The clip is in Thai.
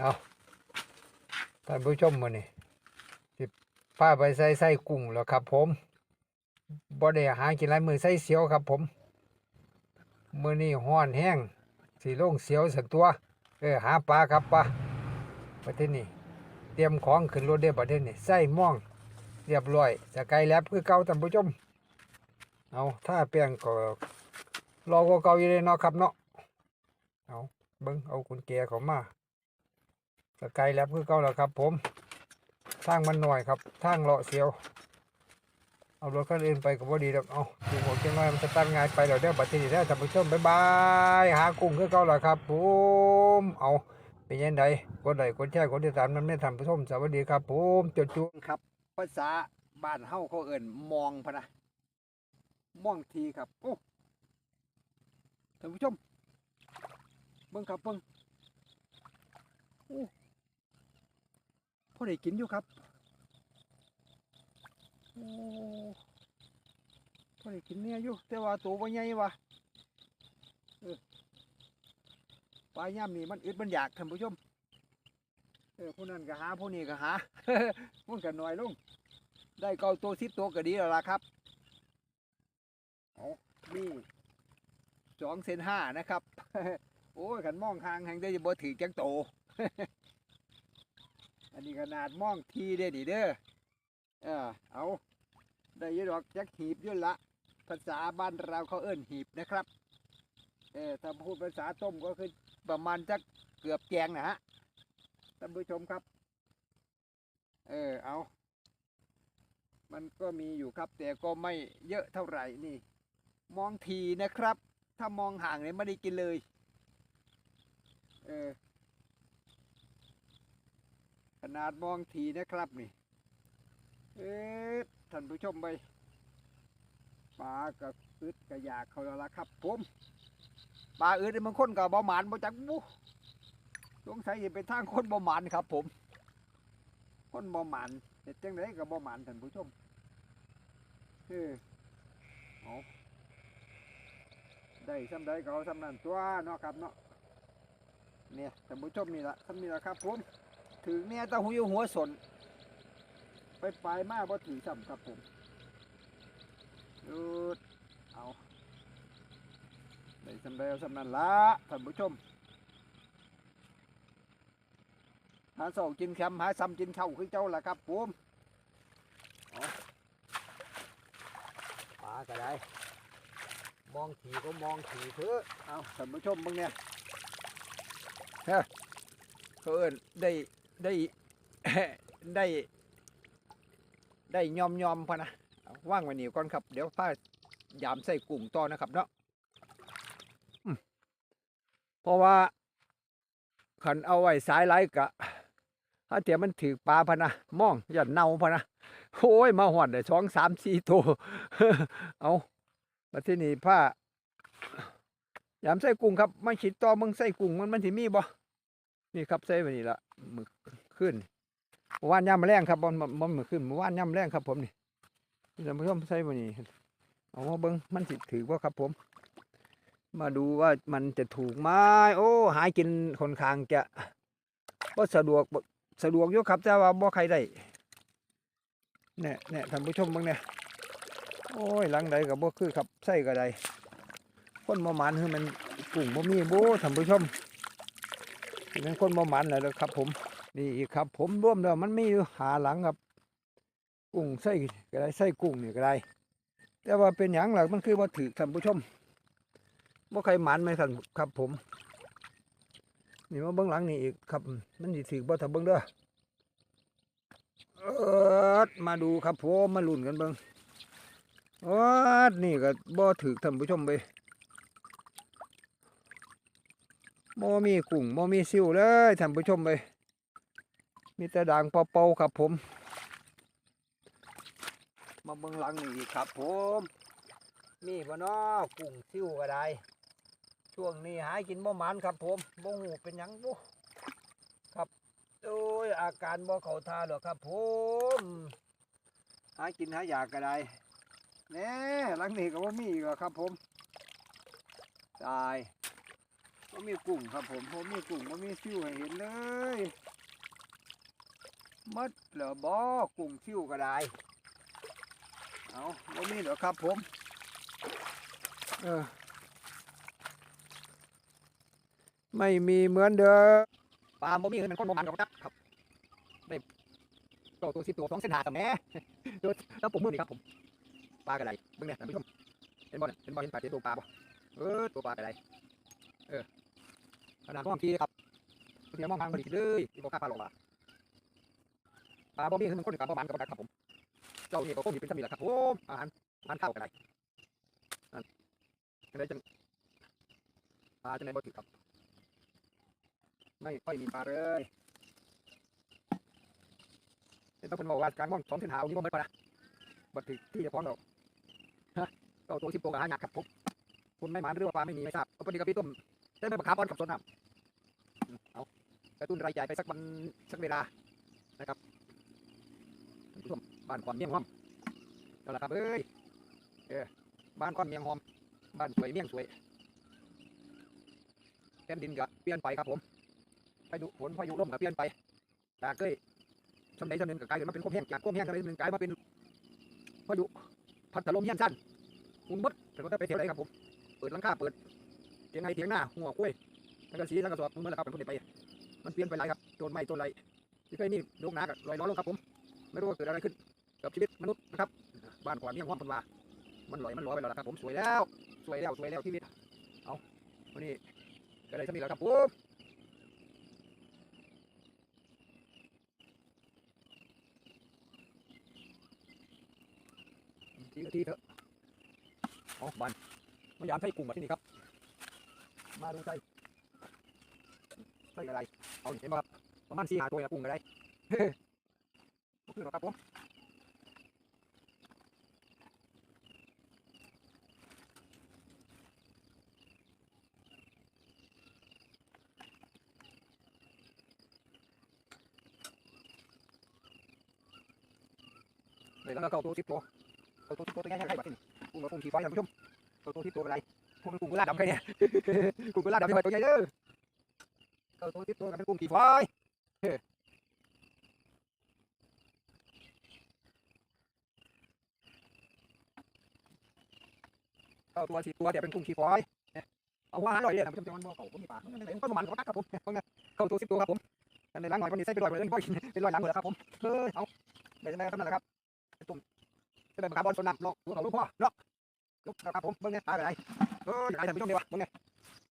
เอาท่านผู้ชมมานี่สิพาไปใส่ไส้กุ้งแล้วครับ ผมบ่ได้หากินไรมือใส่เสียวครับ ผมมือนี่ห้อนแห้งสีลงเสียวสันตัว เออหาปลาครับปลาประเทศนี้เตรียมของขึ้นรถได้ประเทศนี้ใส่ม่องเรียบร้อยจะไกลแล้วคือเก่าท่านผู้ชมเอาถ้าแป้งก็รอก็เก่าอยู่เลยเนาะครับเนาะเอาเบิ้งเอากุญแจเขามา จะไกลแล้วคือเก่าแล้วครับ ผมทางมันหน่อยครับทางเลาะเสียว เอารถคันอื่นไปก็บ่ดีดอกเอาดูหัวเกียงน้อยมันจะตั้งงายไปแล้วเด้อบัดนี้ได้อท่านผู้ชมบ๊ายบายหากุ้งคือเก่าแล้วครับ ผมเอาเป็นยังไงกดไลค์กดแชร์กดติดตามนั้นไม่ท่านผู้ชมสวัสดีครับ ผมจุดจุครับภาษาบ้านเฮาเขาเอิ่นมองพะนะมองทีครับโอ้ท่านผู้ชมเบิ่งครับเบิ่งโอ้ พอได้กินอยู่ครับโอ้พอได้กินเนี่ยอยู่แต่ว่าตัวบ่ใหญ่วะปลาย่ามนี่มันอึดมันอยากท่านผู้ชมเออผู้นั้นก็หาผู้นี้ก็หามันก็น้อยลงได้เกาตัวสิบตัวก็ดีแล้วล่ะครับเอานี่สองเซนห้านะครับ โอ้ยขันมองห่างแห่งได้จะบ่ถือจังโต อันนี้ขนาดมองทีเด้ดิเด้อเออเอาได้ยดอกจักหีบยุ่นละ ภาษาบ้านเราเขาเอิ้นหีบนะครับ เออถ้าพูดภาษาต้มก็คือประมาณจักเกือบแกงนะฮะท่านผู้ชมครับ เออเอา มันก็มีอยู่ครับ แต่ก็ไม่เยอะเท่าไหร่นี่ มองทีนะครับ ถ้ามองห่างเนี่ยไม่ได้กินเลย เออ นาดมองทีนะครับนี่ เอ๊ะท่านผู้ชมไปปลากับอึดกระยากเขาแล้วละครับผมปลาอึดมันคนกับบ่หมานบ่จักบุสงสัยจะเป็นทางค้นบ่หมานครับ ผมค้นบ่หมานเฮ็ดจังไดก็บ่หมานท่านผู้ชมเออเอาได้ซ้ำใดก็เอาซ้ำนั้นตัวเนาะครับเนาะเนี่ยท่านผู้ชมนี่ละซ้ำนี่ละครับผม ถึงเนี่ยตะหุยหัวสน ไปปลายมาบ่ถือซ้ำครับผมหยุดเอาได้ซ้ำเอาซ้ำนันละท่านผู้ชม หาเสากินแคมหาซ้ำกินเข่าคือเจ้าล่ะครับผมปลาก็ได้ มองถีก็มองถีเถอะเอาท่านผู้ชมมึงเนี่ยเฮ้ยเขาเอินได้ ได้ได้ ได้ยอมยอมพะนะว่างไว้นี่ก่อนครับ เดี๋ยวพายามใส่กุ้งต่อนะครับเนาะเพราะว่าขันเอาไว้สายไล่กะถ้าเดี๋ยวมันถือปลาพนะมองอย่าเน่าพนะโอ้ยมาหอดเลยสองสามสี่ตัวเอามาที่นี่ผ้ายามใส่กุ้งครับมาขีดต่อมึงใส่กุ้งมันมันที่มีบ่ นี่ครับใส่ไปนี่ละหมึกขึ้นเมื่อว่านย่ำแรงครับบอลบอลหมึกขึ้นเมื่อว่านย่ำแรงครับ ผมนี่ท่านผู้ชมใส่ไปนี่เอามาเบิ้งมันสิถือว่าครับผม มาดูว่ามันจะถูกไหมโอ้หายกินคนข้างจะบ่สะดวกสะดวกยู่ครับแต่ว่าบ่ใครได้เนี่ยเนี่ยท่านผู้ชมบิ่งเนี่ยโอ้ยหลังใดก็บ่คือครับใส่ก็ได้คนบ่หมันคือมันกุ้งบ่มีโบ้ท่านผู้ชม เป็นคนบ่หมันแล้วครับ ผม นี่อีกครับ ผมร่วมแล้วมันมีอยู่หาหลังครับ กุ้งใส่ก็ได้ใส่กุ้งนี่ก็ได้ แต่ว่าเป็นหยังหล่ะมันคือบ่าถือท่านผู้ชมบ่ใครหมันไหมท่านครับ ผม นี่มาเบื้องหลังนี่อีกครับ มันถือบ่ถ้าเบื้องเด้อเอิดมาดูครับผมมาลุ้นกันเบิ่งเอิดนี่ก็บ่ถือท่านผู้ชมไป บ่มีกุ้งบ่มีซิวเลยท่านผู้ชมไปมีแต่ด่างเป่าๆครับผม มาเบื้องหลังนี่อีกครับผม มีบ่เนาะกุ้งซิวก็ได้ ช่วงนี้หากินบ่หมันครับผมบ่หูเป็นยังบุครับโอ้ยอาการบ่เข้าท่าหรอกครับผม หากินหาอยากก็ได้แน่หลังนี้ก็บ่มีอีกครับผมตาย โอ้บ่มีกุ้งครับผมบ่มีกุ้งบ่มีซิวให้เห็นเลยมัดเหรอบ่กุ้งซิวก็ได้ เอาบ่มีเหรอครับผม เออ ไม่มีเหมือนเดิมปลาบ่มีเงินมันคนบ่มันดอกจักครับได้โตตัวสิบตัวสองเส้นหากับแม่โดยแล้วผมมือนี่ครับผมปลากระไรเบิ่งเนี่ยท่านผู้ชมเห็นบ่เนี่ยเห็นบ่เห็นปลาเห็นตัวปลาบ่เออตัวปลากระไรเออ ขนาดมองทีครับเดี๋ยวมองทางพอดีเลยที่บ่กล้าปลาหรอกว่าปลาบ่มีเงินมันคนกับบ่มันกับบ่ได้ครับผมเจ้าเนี่ก็คงมีเป็นสมีแหละครับผมอาหารอาหารข้าวกระไรนั่นกระไรจังปลาจังไดบ่ถือครับ ไม่ค่อยมีปลาเลยเห็นต้องคนบอกว่าการมองสองเส้นหาเอานี้บ่ไม่ปลานะบัดถึงที่จะพร้อมเราฮะก็เอาตัวสิบตัวกับหาหนักครับผมคุณไม่หมานหรือว่าปลาไม่มีไม่ทราบเอาพอดีกับพี่ต้ม ได้ไหมปลาคาบอนกับสวนน้ำเอากระตุ้นรายจ่ายไปสักวันสักเวลานะครับท่านผู้ชมบ้านความเมี่ยงหอมเอาละครับเอ้ยเออบ้านความเมี่ยงหอม บ้านสวยเมี่ยงสวยแผ่นดินก็เปลี่ยนไปครับผมพายุฝนพายุลมก็เปลี่ยนไปจากเคยชนใดชนหนึ่งก็กลายเป็นมาเป็นความแห้งจากความแห้งชนใดชนหนึ่งกลายมาเป็นพายุพัดถล่มเฮียนสั้นมุนมดแต่ก็ได้ไปเที่ยวไหนครับผม เปิดลังคาเปิด เตียงไงเตียงหน้าหัวกล้วยแล้วก็สีแล้วก็สอบมุนมดแล้วครับเป็นคนเดียวไป มันเปลี่ยนไปหลายครับโจนไม้โจนไรที่เคยนี่ลูกนากับลอยล้อลงครับผม ไม่รู้ว่าเกิดอะไรขึ้น กับชีวิตมนุษย์นะครับ บ้านขวานเมี่ยงห้อมพันวามันลอยมันลอยไปแล้วล่ะครับผมสวยแล้ว สวยแล้วสวยแล้วชีวิต เอาวันนี้ก็ได้สำเร็จแล้วครับผมทีละทีเถอะเอาบันมายามใช้กุ้งมาที่นี่ครับ มาดูใจใช่อะไร เอาเห็นไหมครับประมาณสี่หาตัวนะกุ้งอะไรเฮ้บ่คือหรอครับผมเลยแล้วก็เอาตัวสิบตัวตัวตัวที่ตัวตัวใหญ่ๆแบบนี้กุ้งกับกุ้งขี่ไฟท่านผู้ชมตัวตัวที่ตัวอะไร กมันกุ้งกุลาดำใครเนี่ยกุ้งกุลาดำที่หอยตัวใหญ่เด้อตัวตัวที่ตัวกันเป็นกุ้งขี่ไฟเฮ้เอาตัวสี่ตัวเดี๋ยวเป็นกุ้งขี่ไฟเอาหัวหาลอยเลยท่านผู้ชมจะมันบ่เขาผมมีปากมันก็มาณกับตักครับผมเข้าตัวสิบตัวครับผมในล้างหน่อยวันนี้ใส่ไปลอยไปเลยเป็นลอยล้างหมดแล้วครับผมเฮ้ยเอาเดี๋ยวจะได้ครับนั่นแหละครับตุ่มจะเป็นคาร์บอนโซนัมลอกหัวเขาลูกพ่อเนาะลูกครับผมเบิ่งเนี่ยตายไปไหน เออไหนท่าน